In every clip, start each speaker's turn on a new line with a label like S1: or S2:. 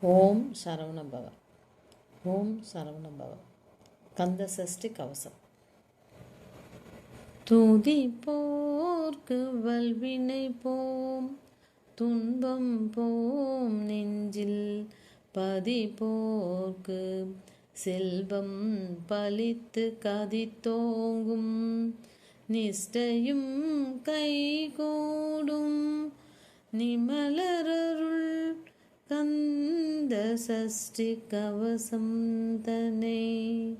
S1: ஓம் சரவணபவ ஓம் சரவணபவ கந்த சஷ்டி கவசம். துதி போர்க்கு வல்வினை போம். துன்பம் போம் நெஞ்சில் பதி போர்க்கு. செல்வம் பலித்து கதித்தோங்கும். நிஷ்டையும் கைகூடும். நிமலரருள் கந்த சஷ்டி கவசம் தனை.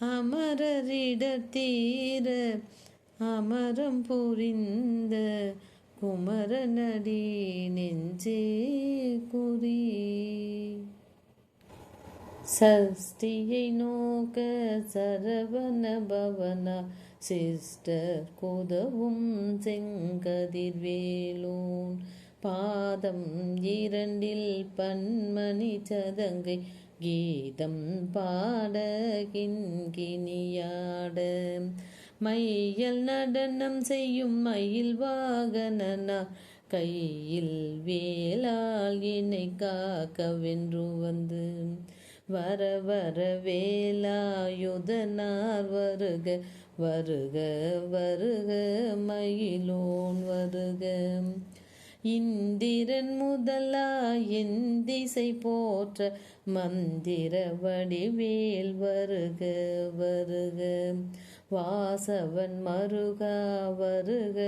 S1: அமரரிடத்தீர அமரம் புரிந்த குமரநடி நெஞ்சே குறி. சஷ்டியை நோக்க சரவண பவனா சிஸ்டர் குதவும் செங்கதிர்வேலோன் பாதம் இரண்டில் பன்மணி சதங்கை கீதம் பாட கிண்கிணியாட மையல் நடனம் செய்யும் மயில் வாகனனா கையில் வேளால் இணை காக்கவென்று வந்து. வர வர வேலாயுதனார் வருக வருக வருக மயிலோன் வருக. இந்திரன் முதலா என் திசை போற்ற மந்திர வடிவேல் வருக வருக. வாசவன் மருகா வருக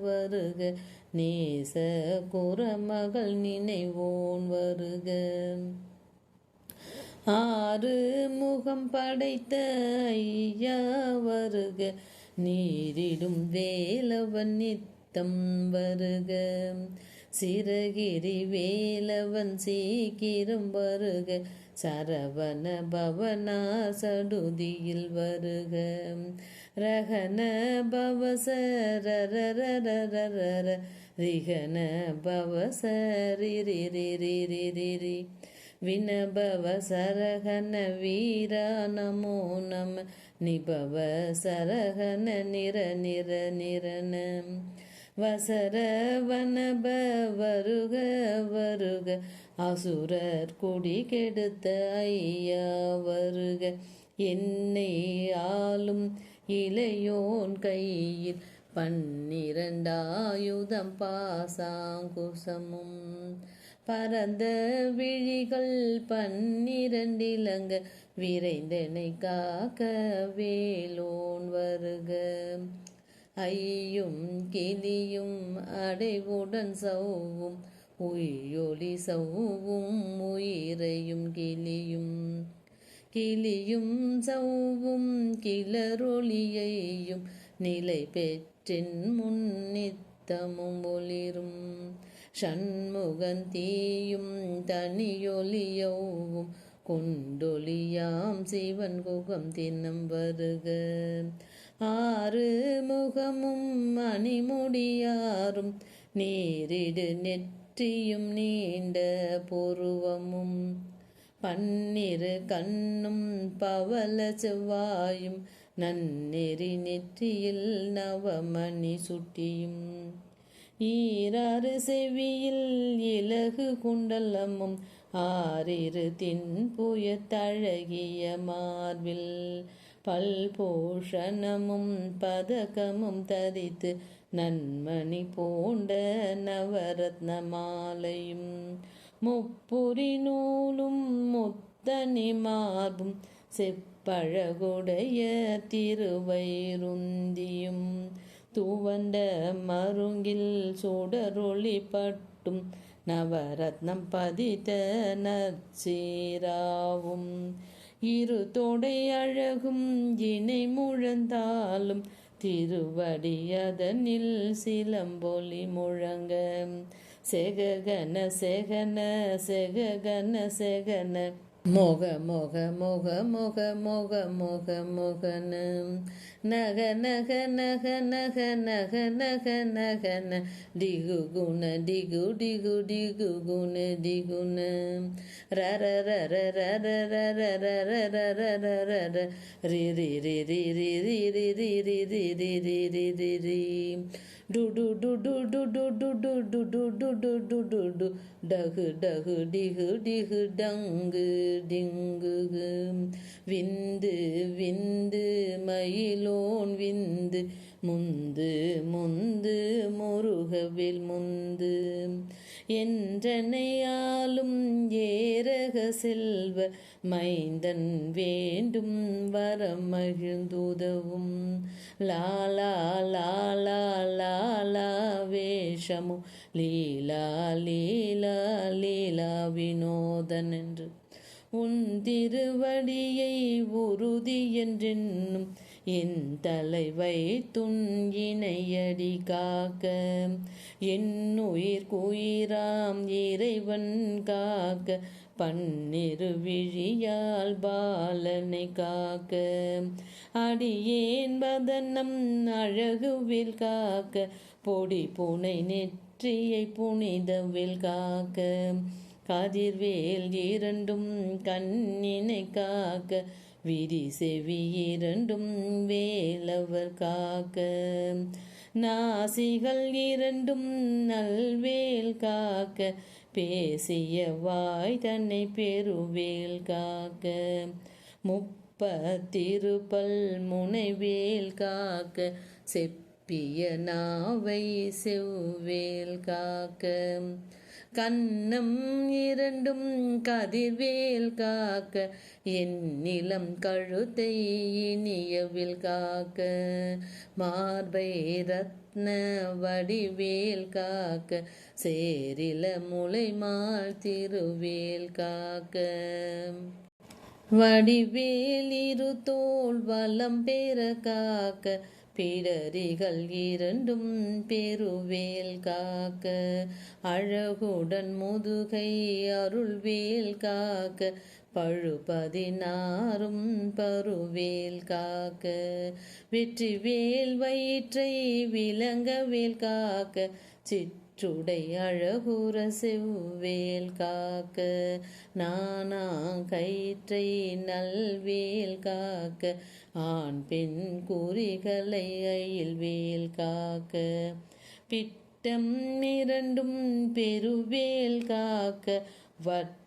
S1: வருக. நேச குரமகள் நினைவோன் வருக. ஆறு முகம் படைத்த ஐயா வருக. நீரிடும் வேலவன் நித்தம் வருக. சிறகிரி வேலவன் சீக்கிரம் வருக. சரவண பவனா சடுதியில் வருக. ரகன பவசரரரரரர ரிகன பவசரிரிரிரிரிரி. வினபவ சரகன வீரா நமோ நம. நிபவ சரகன நிர நிர நிரணம். வசர வனப வருக. வருக அசுரர் குடி கெடுத்த ஐயா வருக. என்னை ஆளும் இளையோன் கையில் பன்னிரண்டாயுதம் பாசாங்குசமும். பரந்த விழிகள் பன்னிரண்டிலங்க விரைந்தனை காக்க வேலோன் வருக. ஐயும் கிளியும் அடைவுடன் சவ்வும் உயொளி சவ்வும் உயிரையும் கிளியும் கிளியும் சவ்வும் கிளரொளியையும் நிலை பெற்றின் முன்னித்தமும் ஒளிரும் ஷண்முகன் தீயும் தனியொலியவும் கொண்டொலியாம் சிவன் குகம் தினம் வருக ஆறு முகமும் மணிமுடியாரும். நீரிடு நெற்றியும் நீண்ட புருவமும். பன்னிரு கண்ணும் பவல செவ்வாயும். நன்னெறி நெற்றியில் நவமணி சுட்டியும். ஈராறு செவியில் இலகு குண்டலமும். ஆறிரு தின்புய தழகிய மார்பில். பல்போஷணமும் பதகமும் தரித்து நன்மணி போண்ட நவரத்ன மாலையும் முப்புரி நூலும் முத்தனி மார்பும் செப்பழகுடைய திருவைருந்தியும் துவண்ட மருங்கில் சுடரொளி பட்டும் நவரத்னம் பதித்த நற்சீராவும் இரு தொடை அழகும் இணை முழந்தாலும் திருவடி அதனில் சிலம்பொலி முழங்க. செககன செகன செககன செகன. மொக மொக மொக மொக மொக மொக மொகன. நக நக நக நக நக நக நக ந டிகு குண டிகு டிகு டிகு குண டிகுண ர ர ர ர ர ர ர ரி ரி ரி ரி ரி ரி ரி ரி ரி ரி ரி ரி ரி ரி ரி டு டு டு டு டு டு டு டு டு டு டு டு டு டு டு டகு டகு டிகு டிகு டங்கு டிங்கு விந்து விந்து மயிலோன் விந்து முந்து முந்து முருகவில் முந்து. என்றனையாலும் ஏரக செல்வ மைந்தன் வேண்டும் வரமகிழ்ந்துதவும். லாலா லாலா லாலா வேஷமு லீலா லீலா லீலா வினோதன் என்று. உன் திருவடியை உறுதி என்றென்னும் என் தலைவை துண்ணையடி காக்க என் உயிர் குயிராம் இறைவன் காக்க பன்னிரு விழியால் பாலனை காக்க. அடியேன் வதனம் அழகுவில் காக்க பொடி புனை நெற்றியை புனிதவில் காக்க. கதிர்வேல் இரண்டும் கண்ணினை காக்க விரி செவி இரண்டும் வேலவர் காக்க. நாசிகள் இரண்டும் நல்வேல் காக்க. பேசிய வாய் தன்னை பெருவேல் காக்க. முப்பத்திருப்பல் முனைவேல் காக்க. செப்பிய நாவை செவ்வேல் காக்க. கண்ணம் இரண்டும் கதிர்வேல் காக்க என் நிலம் கழுத்தை இனியவில் காக்க மார்பை ரத்ன வடிவேல் காக்க சேரில முளைமால் திருவேல் காக்க. வடிவேல் இரு தோல் வலம் பெற காக்க பிடரிகள் இரண்டும் பெருவேல் காக்க அழகுடன் முதுகை அருள்வேல் காக்க பழுபதினாரும் பருவேல் காக்க வெற்றிவேல் வயிற்றை விளங்கவேல் காக்க சிற்றுடை அழகுற செவ்வேல் காக்க நானா கயிற்றை நல்வேல் காக்க ஆண் பெண் குறிகளை அயில்வேல் காக்க பிட்டம் இரண்டும் பெருவேல் காக்க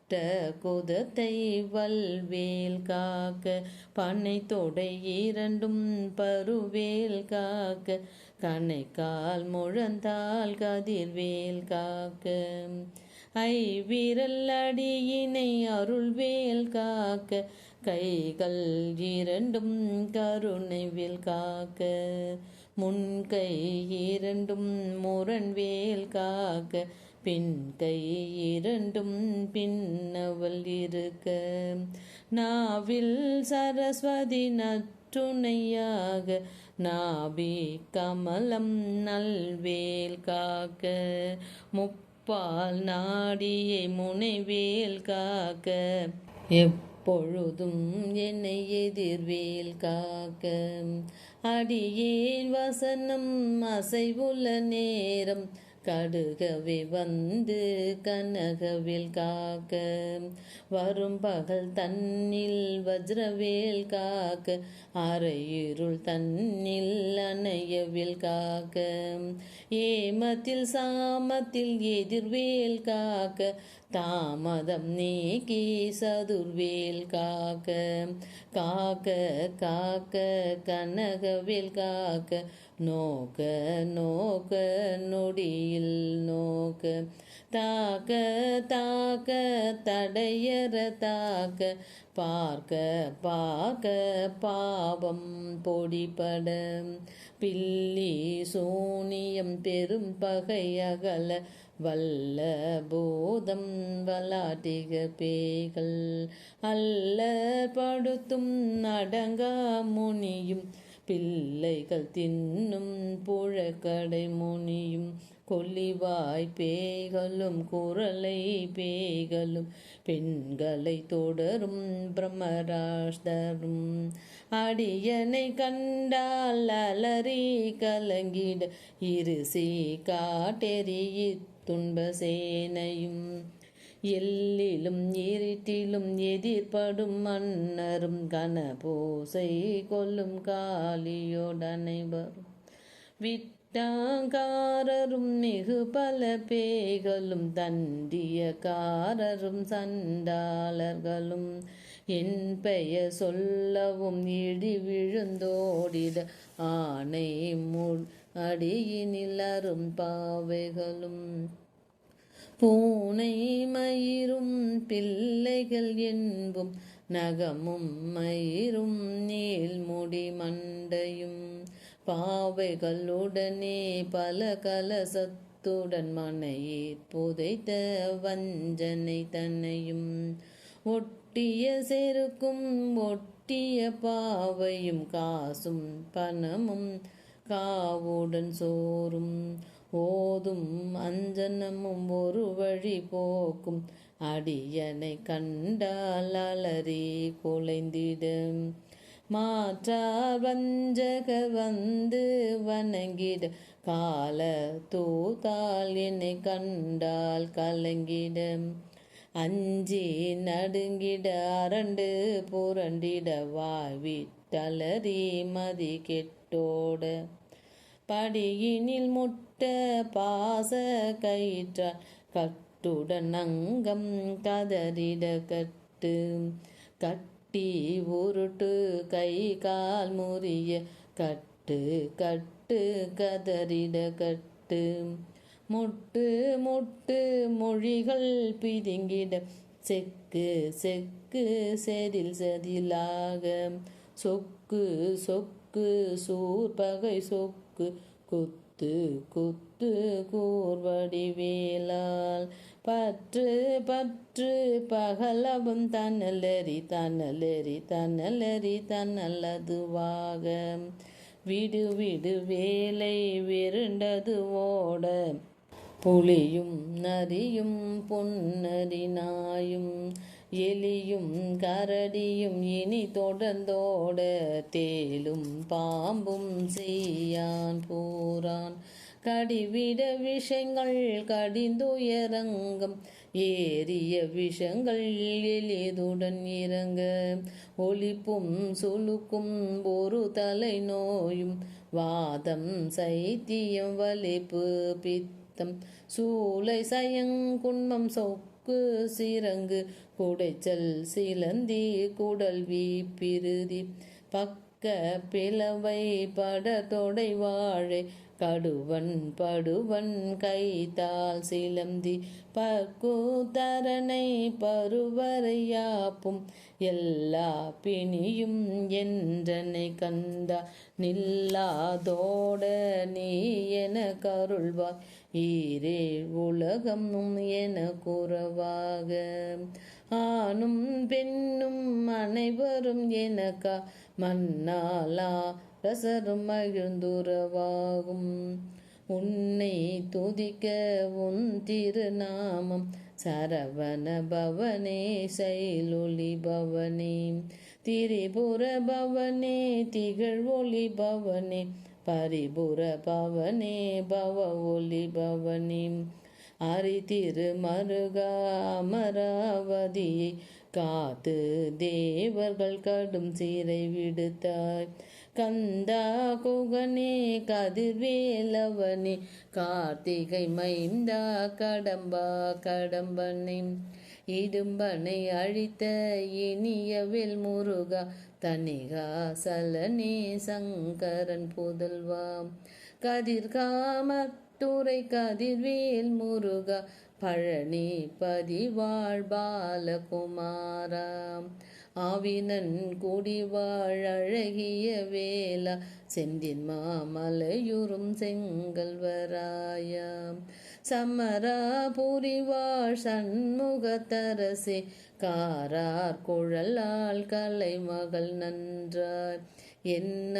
S1: வட்ட குதத்தை வல்வேல் காக்க பண்ணை தொடை இரண்டும் பருவேல் காக்க கணைக்கால் முழந்தால் கதிர்வேல் காக்க. ஐ விரல் அடியினை அருள்வேல் காக்க கைகள் இரண்டும் கருணைவேல் காக்க. முன்கை இரண்டும் முரண்வேல் காக்க பின் கை இரண்டும் பின்னவள் இருக்க. நாவில் சரஸ்வதி நற்றுணையாக நாபி கமலம் நல்வேல் காக்க. முப்பால் நாடியை முனைவேல் காக்க. எப்பொழுதும் என்னை எதிர்வேல் காக்க. அடியேன் வசனம் அசைவுள்ள நேரம் கடுகவே வந்து கனகவில் காக்க. வரும் பகல் தன்னில் வஜ்ரவேல் காக்க. அரையிருள் தன்னில் அணையவில் காக்க. ஏமத்தில் சாமத்தில் எதிர்வேல் காக்க. தாமதம் நீக்கி சதுர்வேல் காக்க. காக்க காக்க கனகவேல் காக்க. நோக்க நோக்க நொடியில் நோக்க. தாக்க தாக்க தடையற தாக்க. பார்க்க பார்க்க பாவம் பொடிபட. பில்லி சூனியம் பெரும் பகையகல வல்ல போதம் வலாட்டிக பேய்கள். அல்ல படுத்தும் அடங்கா முனியும். பிள்ளைகள் தின்னும் புழக்கடை முனியும் கொல்லிவாய் பேய்களும் குரலை பேய்களும் பெண்களை தொடரும் பிரம்மராஷ்டரும். அடியனை கண்டால் அலறி கலங்கிட இருசி காட்டெறி துன்ப சேனையும் எல்லிலும் இருட்டிலும் எதிர்படும் மன்னரும் கனபோசை கொல்லும் காலியோடனைவரும் விட்டாங்காரரும் மிகு பல பேய்களும் தண்டியக்காரரும் சண்டாளர்களும். என் பெயர் சொல்லவும் இடி விழுந்தோடிட ஆணை முள் அடியினில் அரும் பாவைகளும். பூனை மயிரும் பிள்ளைகள் என்பும் நகமும் மயிரும் நீள்முடி மண்டையும். பாவைகளுடனே பல கலசத்துடன் மனையீர் புதைத்த வஞ்சனை தன்னையும் ஒட்டிய செருக்கும் ஒட்டிய பாவையும் காசும் பணமும் காவுடன் சோறும். போதும் அஞ்சனமும் ஒரு வழி போக்கும். அடியனை கண்டால் அலறி குலைந்திடும். மாற்றா வஞ்சக வந்து வணங்கிட கால தூத்தால் என்னை கண்டால் கலங்கிடும். அஞ்சி நடுங்கிட அரண்டு புரண்டிட வாவிட்டலறி மதி கெட்டோட படியினில் முட்ட பாச கயிற்றால் கட்டுடன் அங்கம் கதறிட கட்டு. கட்டி உருட்டு கை கால் முறிய கட்டு கட்டு கதறிட கட்டு. முட்டு முட்டு மொழிகள் பிதுங்கிட செக்கு செக்கு செதில் செதிலாக. சொக்கு சொக்கு சூர்பகை சொக்கு குத்து குத்து கூர்வடி வேலால் பற்று பற்று பகலவும் தன்னலெறி தன்னலெறி தன்னலெறி தன்னல்லதுவாக விடு விடு வேலை விருண்டது ஓட புலியும் நரியும் பொன்னரி நாயும். எலியும் கரடியும் இனி தொடர்ந்தோட தேலும் பாம்பும் செய்யான் பூரான் கடிவிட விஷங்கள் கடிந்துயரங்கம் ஏறிய விஷங்கள் எளிதுடன் இறங்க. ஒலிப்பும் சுழுக்கும் ஒரு தலை நோயும் வாதம் சைத்தியம் வலிப்பு பித்தம். சூளை சயங்குண்மம் சொக்கு சிறங்கு குடைச்சல் சிலந்தி குடல்வி பிருதி பக்க பிளவை பட தொடை வாழை. கடுவன் படுவன் கைத்தால் சிலந்தி. பற்கூத்தரனை பருவரையாப்பும் எல்லா பிணியும் என்றனை கந்தா. நில்லாதோட நீ என கருள்வாய். ஈரே உலகம் என குறவாக. ஆணும் பெண்ணும் அனைவரும் எனக்கா மன்னாலா ரசரும் மகிழ்ந்துறவாகும். உன்னை துதிக்க உன் திருநாமம் சரவண பவனே சைலொளி பவனே. திரிபுர பவனே திகழ்வொளி பவனே. பரிபுர பவனே பவ ஒளி பவனே. அரி திருமருகா காத்து தேவர்கள் கடும் சீரை விடுத்தாய். கந்தா குகனே கதிர்வேலவனே கார்த்திகை மைந்தா கடம்பா கடம்பனை. இடும்பனை அழித்த இனியவில் முருகா தனிகா சலனே சங்கரன் கதிர்காமத் கதிர்காமத்துறை கதிர்வேல் முருகா பழனி பதிவாழ் பாலகுமாரா. ஆவினன் குடிவாழ் அழகிய வேலா செந்தின் மாமலையுறும் செங்கல்வராயா சமரா புரிவாழ் சண்முகத்தரசே காரார் குழலால் கலைமகள் நன்றாய் என்ன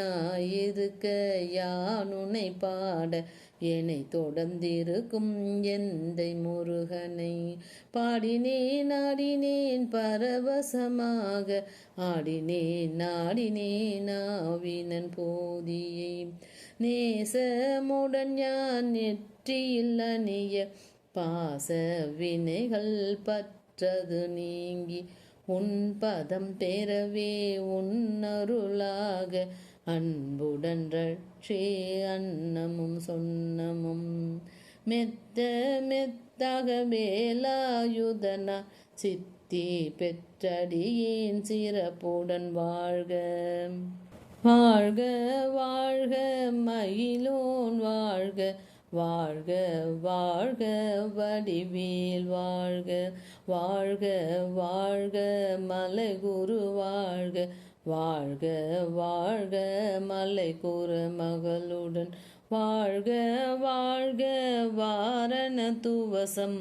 S1: இருக்க யானுனை பாட என்னை தொடர்ந்திருக்கும் எந்தை முருகனை. பாடினேன் ஆடினேன் பரவசமாக. ஆடினேன் நாடினேன் ஆவினன் போதியை. நேசமுடன் யான் நெற்றியில் அணிய பாச வினைகள் பற்றது நீங்கி. உன் பதம் பெறவே உன்னருளாக அன்புடன் ரட்சே அன்னமும் சொன்னமும். மெத்த மெத்தக வேலாயுதனா சித்தி பெற்றடியேன் சிறப்புடன் வாழ்க. வாழ்க வாழ்க மயிலோன் வாழ்க. வாழ்க வாழ்க வடிவேல் வாழ்க. வாழ்க வாழ்க மலைகுரு வாழ்க. வாழ்க வாழ்க மலை கூற மகளுடன். வாழ்க வாழ்க வாரண துவசம்.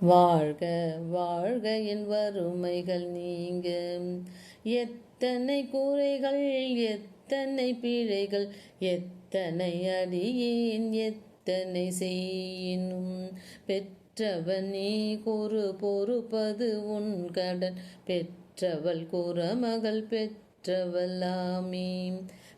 S1: வாழ்க வாழ்க என் வறுமைகள் நீங்க. எத்தனை கூரைகள் எத்தனை பிழைகள் எத்தனை அடியேன் எத்தனை செய்யினும் பெற்றவனே கூறு பொறுப்பது உன் கடன். பெற்றவள் கூற மகள் பெற்ற பெற்றவளாமே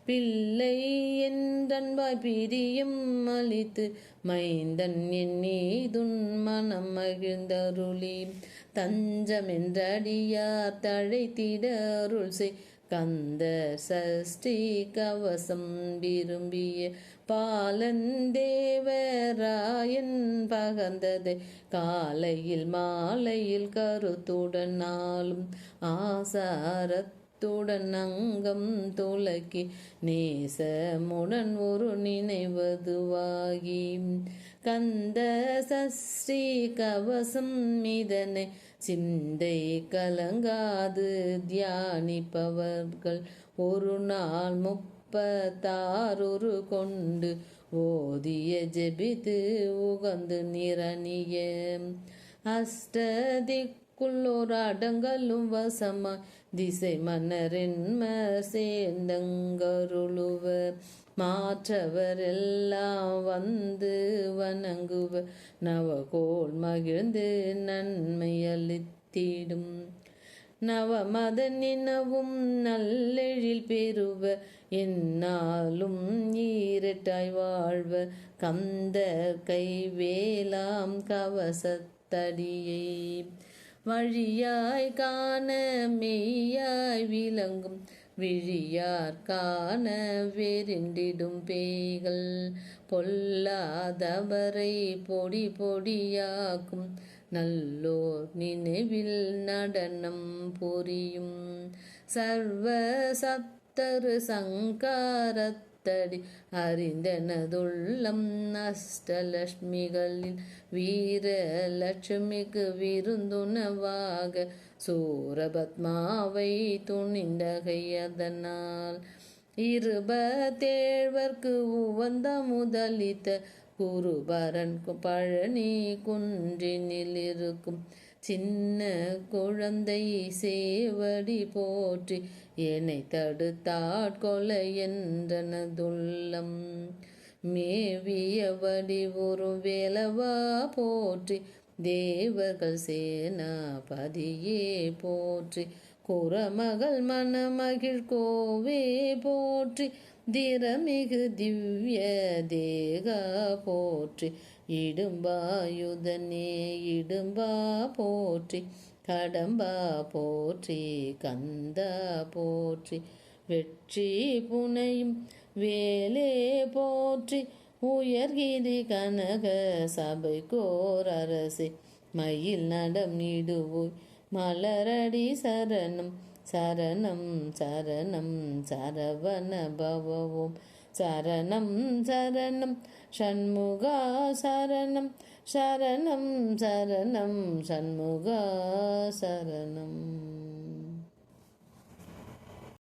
S1: பிள்ளை என்றன்பாய் பிரியம் அளித்து மைந்தன் என் மனம் மகிழ்ந்தருளி. தஞ்சமென்றடியார் தழைத்திட அருள் செய். கந்த சஷ்டி கவசம் விரும்பிய பாலன் தேவராயன் பகந்ததை காலையில் மாலையில் கருத்துடன் நாளும் ஆசாரத் துடன் அங்கம் துலக்கி நேசமுடன் ஒரு நினைவதுவாகி கந்த சஷ்டி கவசம் இதனை சிந்தை கலங்காது தியானிப்பவர்கள். ஒரு நாள் முப்பத்தாறு கொண்டு ஓதிய ஜெபித்து உகந்து நிரணிய. அஷ்டதிக் குள்ளோராடங்களும் வசமா. திசை மன்னரின்ம சேர்ந்தங்கருளுவ மாற்றவரெல்லாம் வந்து வணங்குவ நவகோள் மகிழ்ந்து நன்மை அளித்திடும் நவமத நினவும் நல்லெழில் பெறுவ என்னாலும் ஈரட்டாய் வாழ்வ கந்த கைவேலாம் கவசத்தடியை. வழியாய் காண மெய்யாய் விளங்கும். விழியார் காண வெறிண்டிடும் பேய்கள். பொல்லாதவரை பொடி பொடியாக்கும். நல்லோர் நினைவில் நடனம் புரியும். சர்வ சப்தரு சங்காரத் அத்தடி அறிந்தனதுள்ளம். அஷ்டலட்சுமிகளில் வீரலட்சுமிக்கு விருந்துணவாக சூரபத்மாவை துணிந்தகையதனால் இருபத்தேழ்வர்க்கு உவந்த முதலித்த குருபரன் பழனி குன்றினில் இருக்கும் சின்ன குழந்தை சேவடி போற்றி என்னை தடுத்தாட்கொலை என்றனதுள்ளம் மேவிய வடிவுறு வேலவா போற்றி தேவர்கள் சேனாபதியே போற்றி. குரமகள் மணமகிழ் கோவே போற்றி. திறமிகு திவ்ய தேகா போற்றி. இடும்பாயுதனே இடும்பா போற்றி. கடம்பா போற்றி கந்தா போற்றி. வெற்றி புனையும் வேலே போற்றி. உயர்கிரி கனக சபை கோர் அரசே மயில் நடம் இடுவோய். மலரடி சரணம் சரணம் சரணம் சரவண பவவோம். சரணம் சரணம் ஷண்முகா சரணம் சரணம் சரணம் ஷண்முகா சரணம்.